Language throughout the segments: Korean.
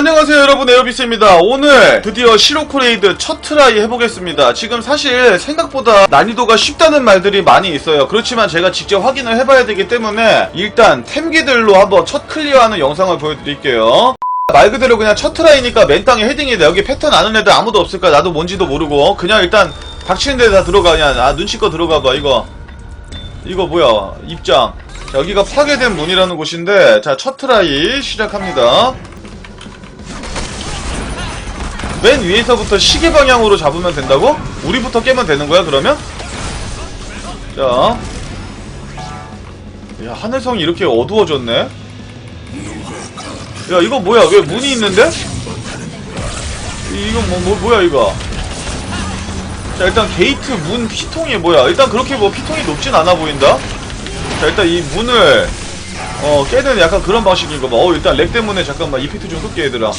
안녕하세요 여러분. 에어비스입니다. 오늘 드디어 시로크레이드 첫 트라이 해보겠습니다. 지금 사실 생각보다 난이도가 쉽다는 말들이 많이 있어요. 그렇지만 제가 직접 확인을 해봐야 되기 때문에 일단 템기들로 한번 첫 클리어하는 영상을 보여드릴게요. 말 그대로 그냥 첫 트라이니까 맨 땅에 헤딩이다. 여기 패턴 아는 애들 아무도 없을까? 나도 뭔지도 모르고. 그냥 일단 닥치는 데 다 들어가 그냥. 아 눈치껏 들어가봐. 이거. 이거 뭐야? 입장. 자, 여기가 파괴된 문이라는 곳인데 자 첫 트라이 시작합니다 맨 위에서부터 시계 방향으로 잡으면 된다고? 우리부터 깨면 되는 거야 그러면? 자. 야 하늘성이 이렇게 어두워졌네. 야 이거 뭐야 왜 문이 있는데? 이- 이거 뭐, 뭐 뭐야 이거? 자 일단 게이트 문 피통이 뭐야? 일단 그렇게 뭐 피통이 높진 않아 보인다. 자 일단 이 문을 어 깨는 약간 그런 방식인 거 봐. 어 일단 렉 때문에 잠깐만 이펙트 좀 끌게 얘들아.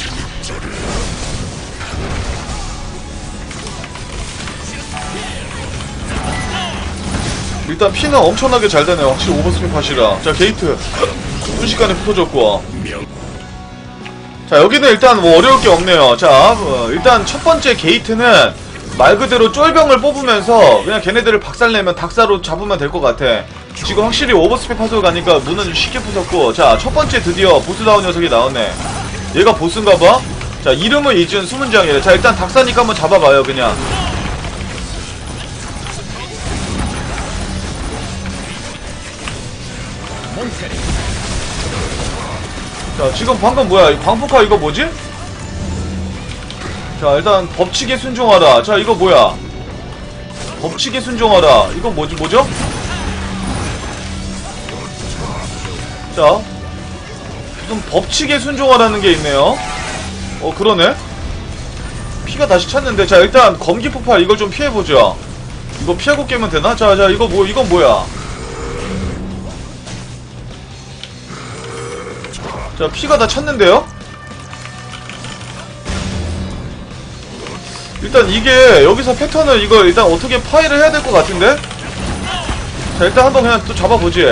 일단 피는 엄청나게 잘 되네요. 확실히 오버스핀 팟이라. 자, 게이트. 순식간에 부서졌고. 자, 여기는 일단 뭐 어려울 게 없네요. 자, 어, 일단 첫 번째 게이트는 말 그대로 쫄병을 뽑으면서 그냥 걔네들을 박살내면 닥사로 잡으면 될 것 같아. 지금 확실히 오버스핀 팟으로 가니까 문은 좀 쉽게 부쉈고. 자, 첫 번째 드디어 보스다운 녀석이 나오네. 얘가 보스인가 봐? 자, 이름을 잊은 수문장이래. 자, 일단 닥사니까 한번 잡아봐요, 그냥. 자 지금 방금 뭐야? 이 광폭화 이거 뭐지? 자 일단 법칙에 순종하라. 자 이거 뭐야? 법칙에 순종하라. 이거 뭐지 뭐죠? 자 무슨 법칙에 순종하라는 게 있네요. 어 그러네? 피가 다시 찼는데. 자 일단 검기 폭발 이거 좀 피해보죠. 이거 피하고 깨면 되나? 자자 이거 뭐 이건 뭐야 자, 피가 다 찼는데요? 일단 이게 여기서 패턴을 이거 일단 어떻게 파일을 해야 될 것 같은데? 자, 일단 한번 그냥 또 잡아보지.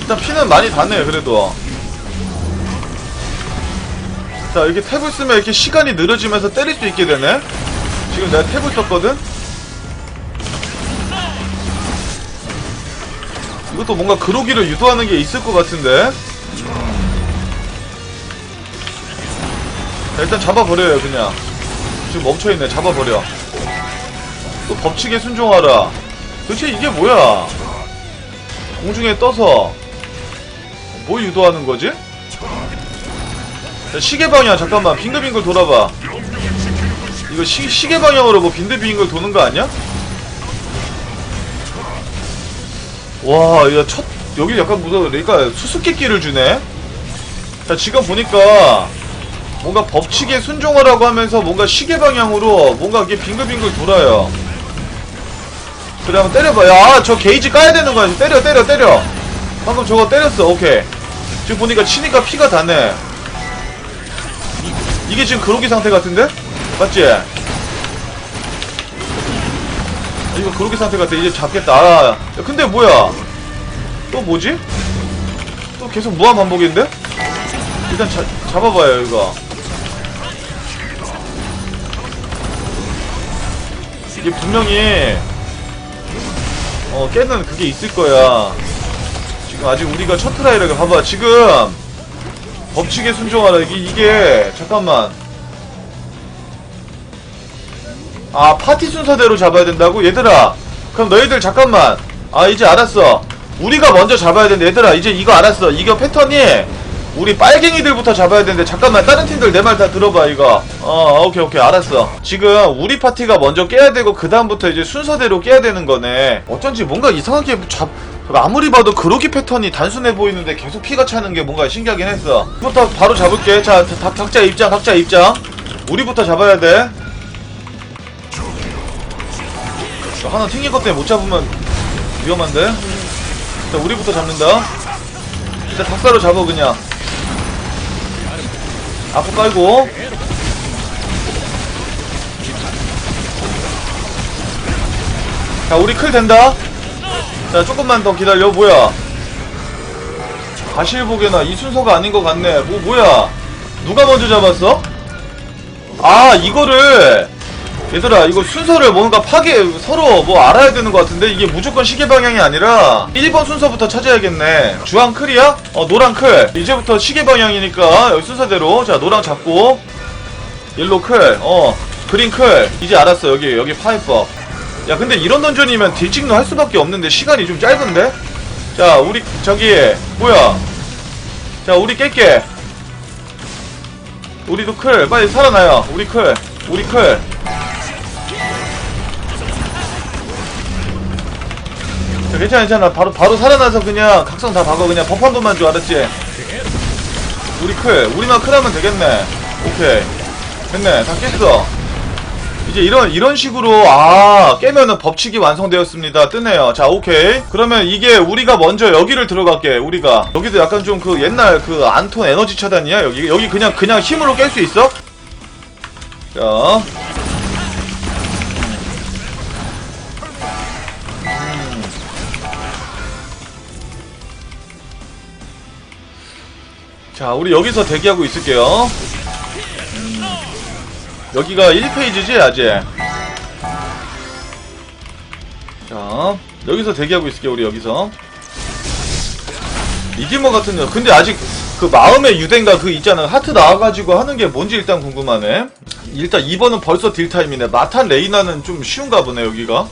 일단 피는 많이 닿네, 그래도. 자, 이렇게 탭을 쓰면 이렇게 시간이 느려지면서 때릴 수 있게 되네? 지금 내가 탭을 썼거든? 이것도 뭔가 그로기를 유도하는 게 있을 것 같은데. 자, 일단 잡아버려요 그냥. 지금 멈춰있네 잡아버려. 또 법칙에 순종하라. 도대체 이게 뭐야? 공중에 떠서 뭘 유도하는 거지? 자, 시계 방향 잠깐만. 빙글빙글 돌아봐. 이거 시, 시계 방향으로 뭐 빙글빙글 도는 거 아니야? 와, 야, 첫, 여기 약간 무슨, 그러니까 수수께끼를 주네? 자, 지금 보니까, 뭔가 법칙에 순종하라고 하면서 뭔가 시계 방향으로 뭔가 이게 빙글빙글 돌아요. 그래, 한번 때려봐. 야, 저 게이지 까야 되는 거야. 때려, 때려, 때려. 방금 저거 때렸어. 오케이. 지금 보니까 치니까 피가 다네. 이, 이게 지금 그로기 상태 같은데? 맞지? 이거 그로기 상태 같아. 이제 잡겠다. 아, 야, 근데 뭐야? 또 뭐지? 또 계속 무한 반복인데? 일단 자, 잡아봐요, 이거. 이게 분명히, 어, 깨는 그게 있을 거야. 지금 아직 우리가 첫 트라이를 봐봐. 지금, 법칙에 순종하라. 이게, 이게, 잠깐만. 아 파티 순서대로 잡아야 된다고? 얘들아 그럼 너희들 잠깐만. 아 이제 알았어. 우리가 먼저 잡아야 되는데 얘들아 이제 이거 알았어. 이거 패턴이 우리 빨갱이들부터 잡아야 되는데 잠깐만 다른 팀들 내 말 다 들어봐 이거. 어 오케이 오케이 알았어. 지금 우리 파티가 먼저 깨야 되고 그 다음부터 이제 순서대로 깨야 되는 거네. 어쩐지 뭔가 이상하게 잡 아무리 봐도 그로기 패턴이 단순해 보이는데 계속 피가 차는 게 뭔가 신기하긴 했어. 부터 바로 잡을게. 자 각, 각자 입장 각자 입장. 우리부터 잡아야 돼 저 하나 튕긴 것 때문에 못 잡으면 위험한데? 자, 우리부터 잡는다. 일단 닭사로 잡아, 그냥. 앞으로 깔고. 자, 우리 클 된다. 자, 조금만 더 기다려. 뭐야? 가실보게나 이 순서가 아닌 것 같네. 뭐 뭐야? 누가 먼저 잡았어? 아 이거를 얘들아 이거 순서를 뭔가 파괴 서로 뭐 알아야 되는 것 같은데? 이게 무조건 시계 방향이 아니라 1번 순서부터 찾아야겠네. 주황 클이야? 어 노랑 클. 이제부터 시계 방향이니까 여기 순서대로. 자 노랑 잡고. 옐로 클어 그린 클. 이제 알았어 여기 여기 파이법 야 근데 이런 던전이면 딜찍노 할 수밖에 없는데 시간이 좀 짧은데? 자 우리 저기 뭐야? 자 우리 깰게. 우리도 클. 빨리 살아나요. 우리 클. 우리 클 괜찮아 괜찮아. 바로 바로 살아나서 그냥 각성 다 박아. 그냥 법한 돈만 줘 알았지? 우리 클 우리만 클하면 되겠네. 오케이. 됐네. 다 깼어 이제 이런 이런 식으로 아 깨면은 법칙이 완성되었습니다. 뜨네요. 자 오케이. 그러면 이게 우리가 먼저 여기를 들어갈게 우리가. 여기도 약간 좀 그 옛날 그 안톤 에너지 차단이야? 여기 여기 그냥 그냥 힘으로 깰 수 있어? 자 자, 우리 여기서 대기하고 있을게요. 음, 여기가 1페이지지, 아직? 자, 여기서 대기하고 있을게요, 우리 여기서. 이게 뭐 같은 거. 근데 아직 그 마음의 유대인가 그 있잖아. 하트 나와가지고 하는 게 뭔지 일단 궁금하네. 일단 2번은 벌써 딜타임이네. 마탄 레이나는 좀 쉬운가 보네, 여기가.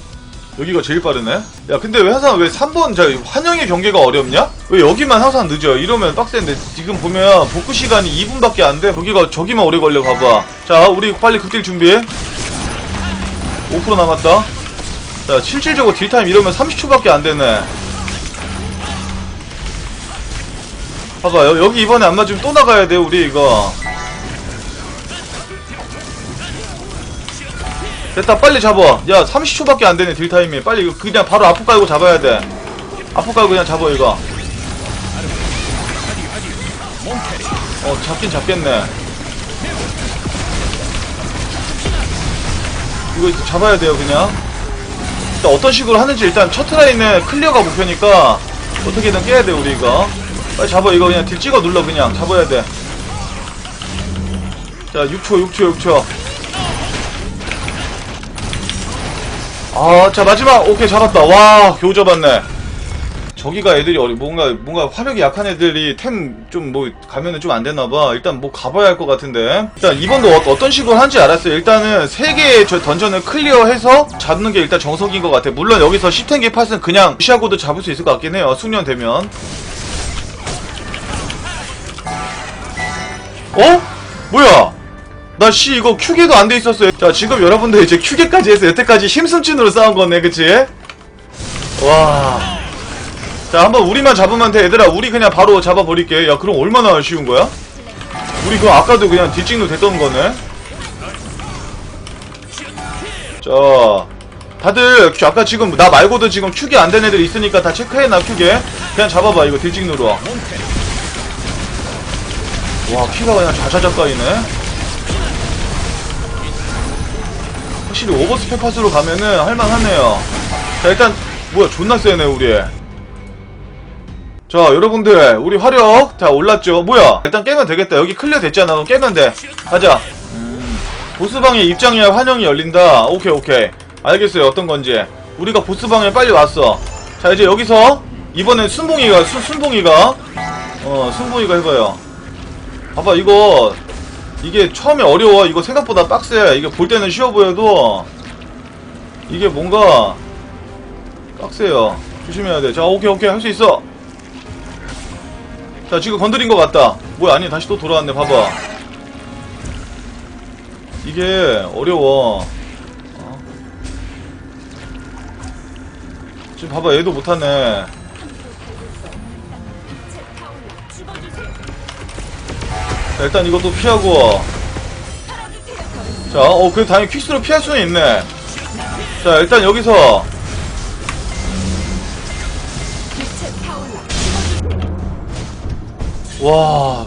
여기가 제일 빠르네. 야, 근데 왜 항상 왜 3번, 저, 환영의 경계가 어렵냐? 왜 여기만 항상 늦어? 이러면 빡센데, 지금 보면 복구 시간이 2분밖에 안 돼. 여기가 저기만 오래 걸려, 봐봐. 자, 우리 빨리 극딜 준비해. 5% 남았다. 자, 실질적으로 딜타임 이러면 30초밖에 안 되네. 봐봐, 여, 여기 이번에 안 맞으면 또 나가야 돼, 우리 이거. 됐다 빨리 잡아. 야 30초밖에 안 되네 딜타임이. 빨리 이거 그냥 바로 아프 깔고 잡아야 돼. 아프 깔고 그냥 잡아 이거. 어 잡긴 잡겠네. 이거 잡아야 돼요 그냥. 일단 어떤 식으로 하는지 일단 첫 트라이는 클리어가 목표니까 어떻게든 깨야 돼 우리 이거. 빨리 잡아 이거 그냥 딜 찍어 눌러 그냥. 잡아야 돼자 6초 6초 6초 아, 자, 마지막, 오케이, 잡았다. 와, 겨우 잡았네. 저기가 애들이 어리, 뭔가, 뭔가 화력이 약한 애들이 템 좀 뭐, 가면은 좀 안 되나봐. 일단 뭐 가봐야 할 것 같은데. 일단 이번도 어, 어떤 식으로 하는지 알았어요. 일단은 세 개의 저 던전을 클리어해서 잡는 게 일단 정석인 것 같아. 물론 여기서 10텐기 팟은 그냥 무시하고도 잡을 수 있을 것 같긴 해요. 숙련되면. 어? 뭐야? 나 씨 이거 큐게도 안 돼 있었어요. 자 지금 여러분들 이제 큐게까지 해서 여태까지 힘숨찐으로 싸운 거네, 그치? 와. 자 한번 우리만 잡으면 돼, 얘들아. 우리 그냥 바로 잡아버릴게. 야 그럼 얼마나 쉬운 거야? 우리 그럼 아까도 그냥 뒷찍로 됐던 거네. 자. 다들 큐- 아까 지금 나 말고도 지금 큐게 안 된 애들 있으니까 다 체크해놔 큐게 그냥 잡아봐 이거 딜찍누로 와 키가 그냥 자자자 까이네 확실히 오버스펙 팟으로 가면은 할만하네요. 자 일단 뭐야 존나 세네 우리. 자 여러분들 우리 화력 다 올랐죠? 뭐야 일단 깨면 되겠다. 여기 클리어 됐잖아. 그럼 깨면 돼. 가자. 음, 보스방에 입장이야 환영이 열린다. 오케이 오케이. 알겠어요 어떤 건지. 우리가 보스방에 빨리 왔어. 자 이제 여기서 이번엔 순봉이가 순, 순봉이가 어 순봉이가 해봐요. 봐봐 이거 이게 처음에 어려워. 이거 생각보다 빡세. 이게 볼 때는 쉬워 보여도 이게 뭔가 빡세요. 조심해야 돼. 자, 오케이, 오케이. 할 수 있어. 자, 지금 건드린 것 같다. 뭐야, 아니, 다시 또 돌아왔네. 봐봐. 이게 어려워. 어? 지금 봐봐, 얘도 못하네. 일단 이것도 피하고. 자, 어, 그 다행히 퀵스로 피할 수는 있네. 자, 일단 여기서. 와.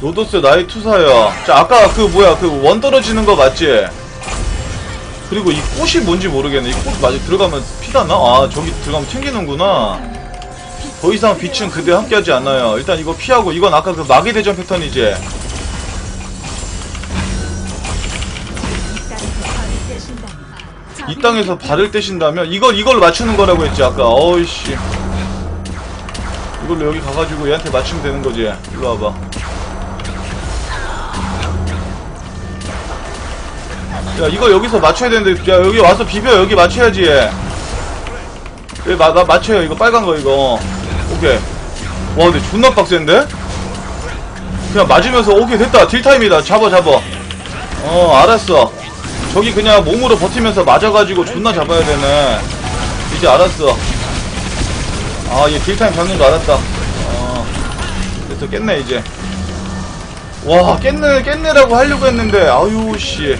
로도스 나이 투사야 자 아까 그 뭐야 그 원 떨어지는 거 맞지? 그리고 이 꽃이 뭔지 모르겠네. 이 꽃 맞아 들어가면 피 피가 나? 아 저기 들어가면 튕기는구나 더 이상 빛은 그대 함께하지 않아요. 일단 이거 피하고 이건 아까 그 마계 대전 패턴이지 이 땅에서 발을 떼신다면 이걸 이걸 맞추는 거라고 했지 아까. 어이씨. 이걸로 여기 가가지고 얘한테 맞추면 되는 거지. 일로 와봐. 야 이거 여기서 맞춰야 되는데 야 여기 와서 비벼. 여기 맞춰야지 여기 마, 마, 맞춰요. 이거 빨간 거 이거 오케이 와 근데 존나 빡센데? 그냥 맞으면서 오케이 됐다. 딜타임이다. 잡아 잡아. 어 알았어. 저기 그냥 몸으로 버티면서 맞아가지고 존나 잡아야 되네. 이제 알았어. 아얘 딜타임 잡는 거 알았다. 어 됐어. 깼네 이제. 와 깼네 깼네라고 하려고 했는데 아유 씨.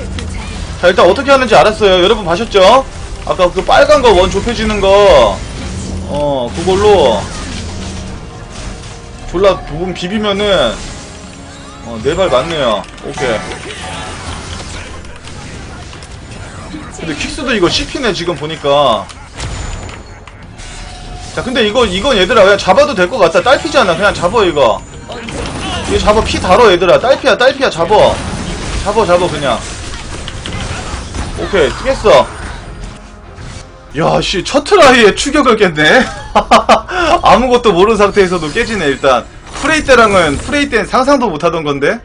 자 일단 어떻게 하는지 알았어요. 여러분 봐셨죠? 아까 그 빨간 거 원 좁혀지는 거. 어 그걸로 졸라 부분 비비면은 어 네 발 맞네요. 오케이. 근데 킥스도 이거 씹히네 지금 보니까. 자 근데 이거 이건 얘들아 그냥 잡아도 될 것 같다. 딸피잖아? 그냥 잡아 이거. 이거 잡아 피 달어 얘들아. 딸피야 딸피야 잡아. 잡아 잡아 그냥. 오케이 뜨겠어 야씨 첫 트라이에 추격을 깼네. 아무것도 모르는 상태에서도 깨지네 일단. 프레이 때랑은 프레이 때는 상상도 못하던 건데.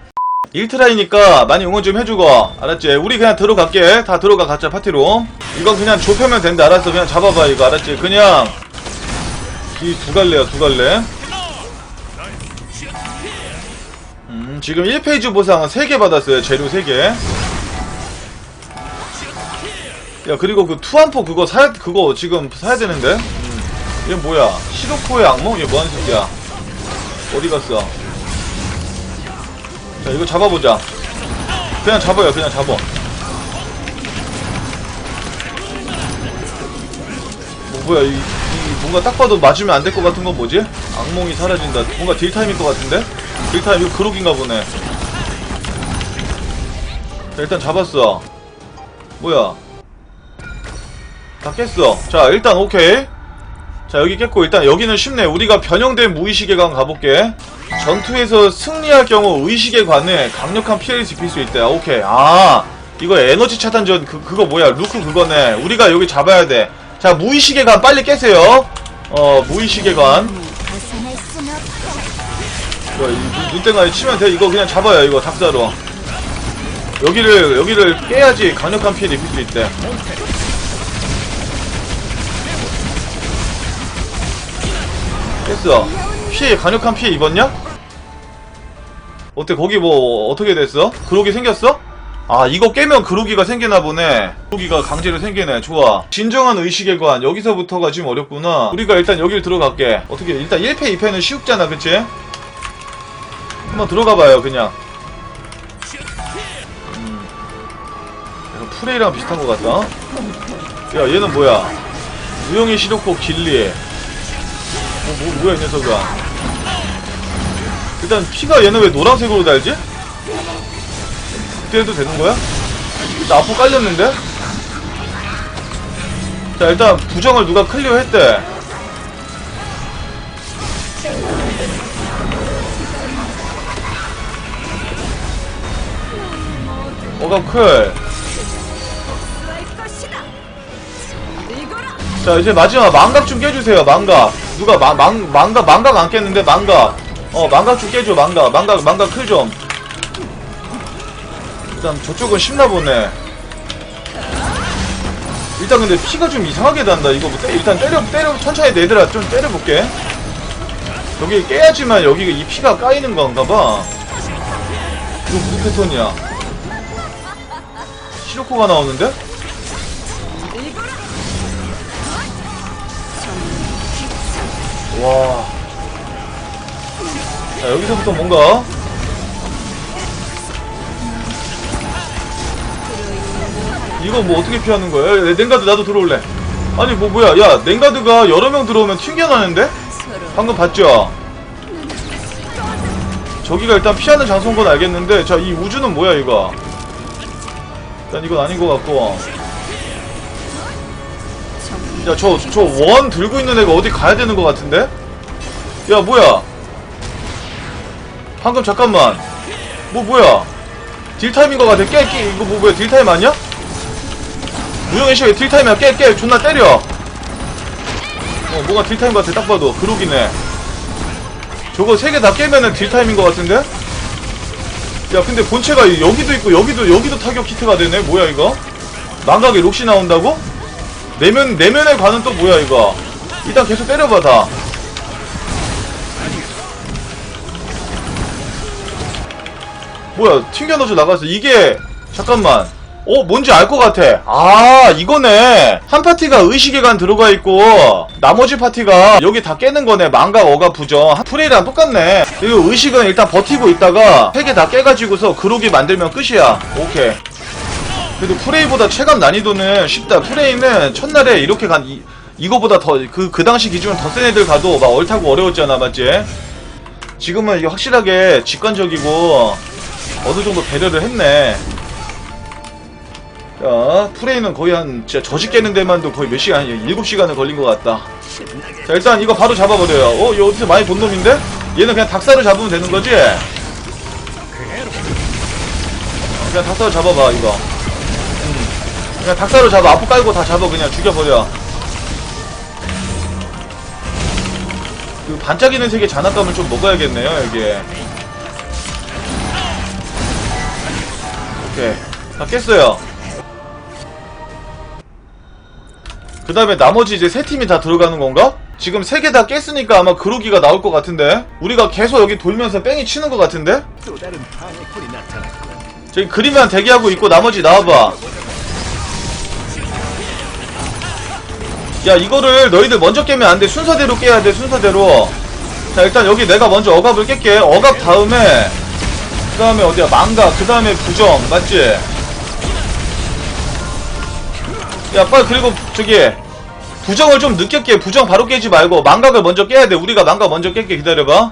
1트라이니까 많이 응원 좀 해주고. 알았지? 우리 그냥 들어갈게. 다 들어가 각자 파티로. 이건 그냥 좁혀면 된다. 알았어. 그냥 잡아봐 이거. 알았지? 그냥. 이 두 갈래야 두 갈래? 음 지금 1페이지 보상은 3개 받았어요. 재료 3개 야 그리고 그 투안포 그거 사야 그거 지금 사야 되는데? 음. 얘 뭐야? 시로코의 악몽? 얘 뭐하는 새끼야? 어디 갔어? 자 이거 잡아보자. 그냥 잡아요 그냥 잡아. 뭐 뭐야 이, 이 뭔가 딱 봐도 맞으면 안 될 것 같은 건 뭐지? 악몽이 사라진다. 뭔가 딜타임일 것 같은데? 딜타임 이거 그룹인가 보네. 자 일단 잡았어. 뭐야 다 깼어. 자 일단 오케이. 자 여기 깼고 일단 여기는 쉽네. 우리가 변형된 무의식의 관 가볼게. 전투에서 승리할 경우 의식의 관에 강력한 피해를 입힐 수 있대 오케이. 아 이거 에너지 차단전 그, 그거 뭐야? 루크 그거네. 우리가 여기 잡아야 돼자 무의식의 관 빨리 깨세요. 어 무의식의 관. 벗어날 수는 없다. 이거 이 눈- 눈땡아리 치면 돼. 이거 그냥 잡아요 이거 닭자로 여기를 여기를 깨야지 강력한 피해를 입힐 수 있대 깼어. 피해 강력한 피해 입었냐? 어때 거기 뭐 어떻게 됐어? 그로기 생겼어? 아 이거 깨면 그로기가 생기나 보네. 그로기가 강제로 생기네. 좋아. 진정한 의식의 관 여기서부터가 지금 어렵구나. 우리가 일단 여길 들어갈게. 어떻게 일단 1패 2패는 쉬웠잖아 그치? 한번 들어가봐요 그냥. 음. 약간 프레이랑 비슷한 것 같다. 야 얘는 뭐야? 우영이 시도코 길리 뭐, 뭐 뭐 야 이 녀석아 일단 피가 얘는 왜 노란색으로 달지? 그때 해도 되는 거야? 나 앞으로 깔렸는데? 자 일단 부정을 누가 클리어 했대 어감클 자 이제 마지막 망각 좀 깨주세요 망각 누가 마, 망, 망각 망각 안 깼는데 망각 어 망각 좀 깨줘 망각 망각 망각 클 좀. 일단 저쪽은 쉽나 보네. 일단 근데 피가 좀 이상하게 난다 이거 뭐 때, 일단 때려 때려 천천히 내들아 좀 때려볼게. 여기 깨야지만 여기 이 피가 까이는 건가 봐. 이거 무슨 패턴이야? 시로코가 나오는데? 와. 자, 여기서부터 뭔가. 이거 뭐 어떻게 피하는 거야? 야, 냉가드 나도 들어올래. 아니, 뭐, 뭐야. 야, 냉가드가 여러 명 들어오면 튕겨나는데? 방금 봤죠? 저기가 일단 피하는 장소인 건 알겠는데, 자, 이 우주는 뭐야, 이거? 일단 이건 아닌 것 같고. 야 저 저 원 들고 있는 애가 어디 가야 되는 것 같은데? 야 뭐야? 방금 잠깐만. 뭐 뭐야? 딜타임인 것 같아. 깨, 깨 이거 뭐 뭐야? 딜타임 아니야? 무영애 씨왜 딜타임이야. 깨 깨 존나 때려. 어 뭐가 딜타임 같아. 딱 봐도. 그러기네. 저거 세 개 다 깨면은 딜타임인 것 같은데? 야 근데 본체가 여기도 있고 여기도 여기도 타격 키트가 되네. 뭐야 이거? 망각에 록시 나온다고? 내면 내면에 관은 또 뭐야 이거? 일단 계속 때려봐 다. 뭐야 튕겨 넣어져 나갔어. 이게 잠깐만. 어 뭔지 알 것 같아. 아 이거네. 한 파티가 의식의관 들어가 있고 나머지 파티가 여기 다 깨는 거네. 망각 어가 부정. 프레이랑 똑같네. 이거 의식은 일단 버티고 있다가 세 개 다 깨가지고서 그로기 만들면 끝이야. 오케이 그래도 프레이보다 체감 난이도는 쉽다 프레이는 첫날에 이렇게 간 이, 이거보다 더 그 그 당시 기준은 더센 애들 가도 막 얼타고 어려웠잖아 맞지 지금은 이게 확실하게 직관적이고 어느 정도 배려를 했네. 자, 프레이는 거의 한, 진짜 저지 깨는 데만도 거의 몇 시간, 7시간을 걸린 것 같다. 자, 일단 이거 바로 잡아버려요. 어, 이거 어디서 많이 본 놈인데? 얘는 그냥 닭살을 잡으면 되는 거지? 어, 그냥 닭살을 잡아봐, 이거. 음. 그냥 닭살을 잡아. 앞으로 깔고 다 잡아, 그냥 죽여버려. 그 반짝이는 색의 장난감을 좀 먹어야겠네요, 여기에. 오케이. 다 깼어요. 그 다음에 나머지 이제 세 팀이 다 들어가는 건가? 지금 세 개 다 깼으니까 아마 그로기가 나올 것 같은데? 우리가 계속 여기 돌면서 뺑이 치는 것 같은데? 저기 그림만 대기하고 있고 나머지 나와봐. 야 이거를 너희들 먼저 깨면 안 돼. 순서대로 깨야 돼. 순서대로. 자 일단 여기 내가 먼저 억압을 깰게. 억압 다음에 그 다음에 어디야 망가. 그 다음에 부정 맞지? 야 빨리 그리고 저기 부정을 좀 늦게 깨. 부정 바로 깨지 말고 망각을 먼저 깨야 돼. 우리가 망각 먼저 깰게 기다려봐.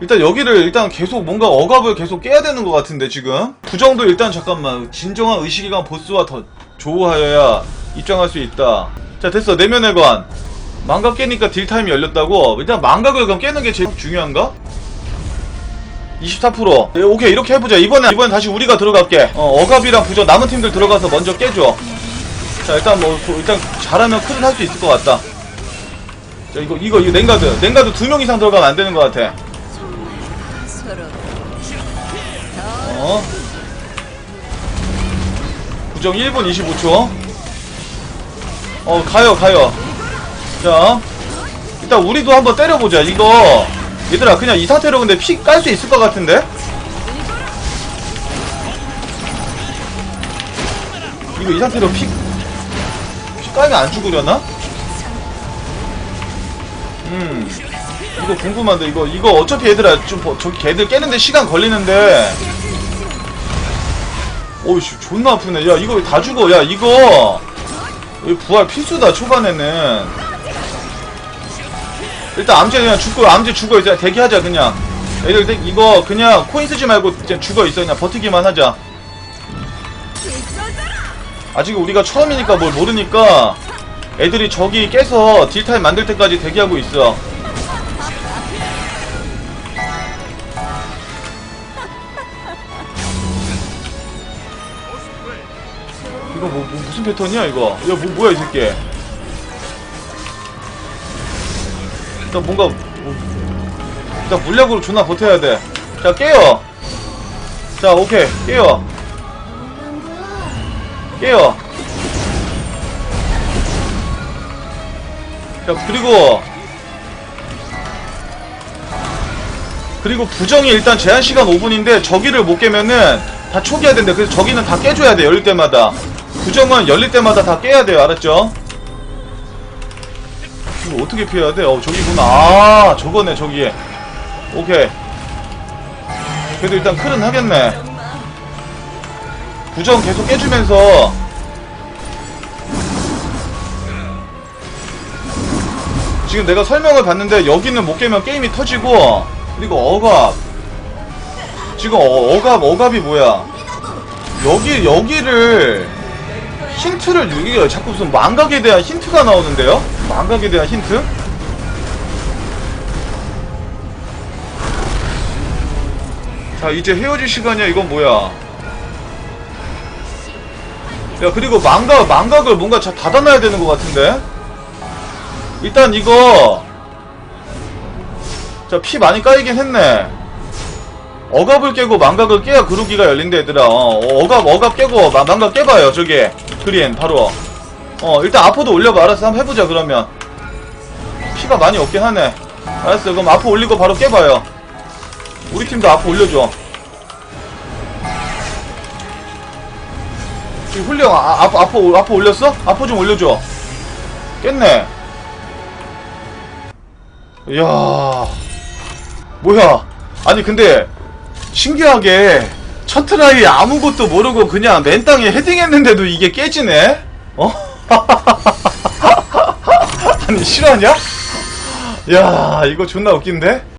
일단 여기를 일단 계속 뭔가 억압을 계속 깨야 되는 것 같은데 지금 부정도 일단 잠깐만 진정한 의식이관 보스와 더 조우하여야 입장할 수 있다 자 됐어. 내면의 관. 망각 깨니까 딜 타임이 열렸다고? 일단 망각을 그럼 깨는 게 제일 중요한가? 24% 네, 오케이. 이렇게 해보자. 이번에 이번엔 다시 우리가 들어갈게. 어, 억압이랑 부정 남은 팀들 들어가서 먼저 깨줘. 자 일단 뭐 도- 일단 잘하면 큰일 할 수 있을 것 같다. 자 이거 이거 이거 냉가드. 냉가드 두 명 이상 들어가면 안 되는 것 같아. 어. 부정 1분 25초. 어, 가요, 가요. 자. 일단 우리도 한번 때려보자. 이거. 얘들아, 그냥 이 상태로 근데 피 깔 수 있을 것 같은데? 이거 이 상태로 피, 피 깔면 안 죽으려나? 음. 이거 궁금한데 이거 이거 어차피 얘들아 좀 버- 저기 걔들 깨는데 시간 걸리는데 오이씨 존나 아프네 야 이거 다 죽어 야 이거 이거 부활 필수다 초반에는. 일단 암제 그냥 죽고 암제 죽어 이제 대기하자 그냥. 애들 대- 이거 그냥 코인 쓰지 말고 그냥 죽어 있어 그냥 버티기만 하자. 아직 우리가 처음이니까 뭘 모르니까 애들이 저기 깨서 딜타임 만들 때까지 대기하고 있어 이거 뭐, 뭐 무슨 패턴이야 이거? 야 뭐, 뭐야 이 새끼? 일단 뭔가 뭐, 일단 물약으로 존나 버텨야 돼자 깨요 자 오케이. 깨요 깨요 자 그리고 그리고 부정이 일단 제한시간 5분인데 저기를 못 깨면은 다 초기화 된대. 그래서 저기는 다 깨줘야 돼 열릴 때마다 부정은 열릴 때마다 다 깨야 돼요 알았죠? 이거 어떻게 피해야 돼? 어 저기구나. 아 저거네 저기에. 오케이. 그래도 일단 클은 하겠네. 부정 계속 깨주면서. 지금 내가 설명을 봤는데 여기는 못 깨면 게임이 터지고 그리고 억압. 지금 어, 억압 억압이 뭐야? 여기 여기를 힌트를 이게 자꾸 무슨 망각에 대한 힌트가 나오는데요? 망각에 대한 힌트? 자 이제 헤어질 시간이야 이건 뭐야 야 그리고 망각 망각을 뭔가 자 닫아놔야 되는 것 같은데 일단 이거 자 피 많이 까이긴 했네 억압을 깨고 망각을 깨야 그루기가 열린다 얘들아. 어, 억압 억압 깨고 마- 망각 깨봐요 저기 그린 바로. 어 일단 아포도 올려봐. 알았어 한번 해보자 그러면. 피가 많이 없긴 하네. 알았어 그럼 아포 올리고 바로 깨봐요. 우리 팀도 아포 올려줘. 지금 훌륭 아, 아포 아포 아포 올렸어? 아포 좀 올려줘. 깼네. 이야. 뭐야? 아니 근데 신기하게 첫 트라이 아무것도 모르고 그냥 맨 땅에 헤딩했는데도 이게 깨지네 어? 아니 실화냐? 야 이거 존나 웃긴데?